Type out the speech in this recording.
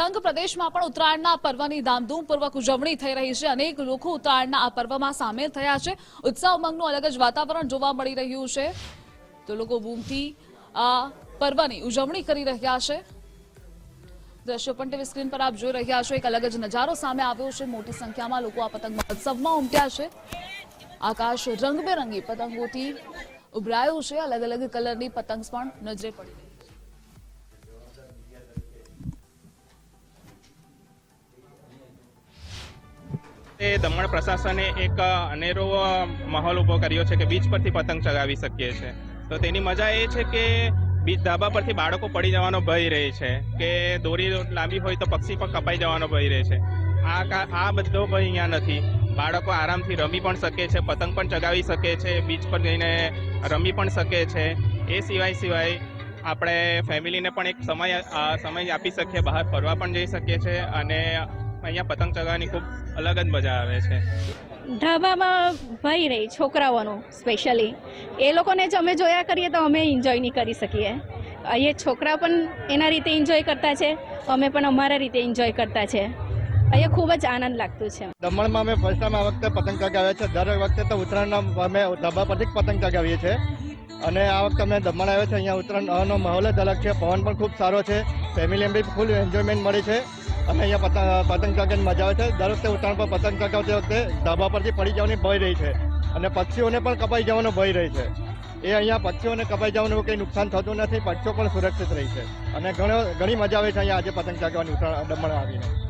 સંઘ પ્રદેશમાં પણ ઉત્તરાયણના પર્વની ધામધૂમપૂર્વક ઉજવણી થઈ રહી છે. અનેક લોકો ઉત્તરાયણના આ પર્વમાં સામેલ થયા છે. ઉત્સાહ ઉમંગનું અલગ જ વાતાવરણ જોવા મળી રહ્યું છે. તો લોકો બૂમથી આ પર્વની ઉજવણી કરી રહ્યા છે. દ્રશ્યો પણ ટીવી સ્ક્રીન પર આપ જોઈ રહ્યા છો. એક અલગ જ નજારો સામે આવ્યો છે. મોટી સંખ્યામાં લોકો આ પતંગ મહોત્સવમાં ઉમટ્યા છે. આકાશ રંગબેરંગી પતંગોથી ઉભરાયું છે. અલગ અલગ કલરની પતંગ પણ નજરે પડી એ દમણ પ્રશાસને એક અનેરો માહોલ ઊભો કર્યો છે કે બીચ પરથી પતંગ ચગાવી શકીએ છે. તો તેની મજા એ છે કે બીચ ધાબા પરથી બાળકો પડી જવાનો ભય રહે છે કે દોરી લાંબી હોય તો પક્ષી પણ કપાઈ જવાનો ભય રહે છે. આ કા- આ બધો ભય અહીંયા નથી. બાળકો આરામથી રમી પણ શકે છે, પતંગ પણ ચગાવી શકે છે, બીચ પર જઈને રમી પણ શકે છે. એ સિવાય સિવાય આપણે ફેમિલીને પણ એક સમય સમય આપી શકીએ, બહાર ફરવા પણ જઈ શકીએ છીએ અને અહીંયા પતંગ ચગાવવાની ખૂબ અલગ જ મજા આવે છે. ઢાબામાં ભાઈ રહી છોકરાઓનું સ્પેશિયલી એ લોકોને જ અમે જોયા કરીએ તો અમે એન્જોય નહીં કરી શકીએ. અહીંયા છોકરા પણ એના રીતે એન્જોય કરતા છે અમે પણ અમારા રીતે એન્જોય કરતા છે. અહીંયા ખૂબ જ આનંદ લાગતું છે. દમણમાં અમે ફર્સ્ટ ટાઈમ આ વખતે પતંગ ચગાવ્યા છે. દર વખતે તો ઉત્તરાયણના અમે ધાબા પરથી જ પતંગ ચગાવીએ છીએ. અને આ વખતે અમે દમણ આવ્યા છે. અહીંયા ઉત્તરાયણનો માહોલ જ અલગ છે. પવન પણ ખૂબ સારો છે. ફેમિલી એમ બી ફૂલ એન્જોયમેન્ટ મળે છે. અને અહીંયા પતંગ ચગાવવાની મજા આવે છે. દર વખતે ઉત્તરાયણ પર પતંગ ચગાવતી વખતે ધાબા પરથી પડી જવાની ભય રહી છે. અને પક્ષીઓને પણ કપાઈ જવાનો ભય રહી છે. એ અહીંયા પક્ષીઓને કપાઈ જવાનું કંઈ નુકસાન થતું નથી. પક્ષીઓ પણ સુરક્ષિત રહી છે. અને ઘણો ઘણી મજા આવે છે અહીંયા આજે પતંગ ચગાવવાની ઉત્તરાયણ દમણ આવીને.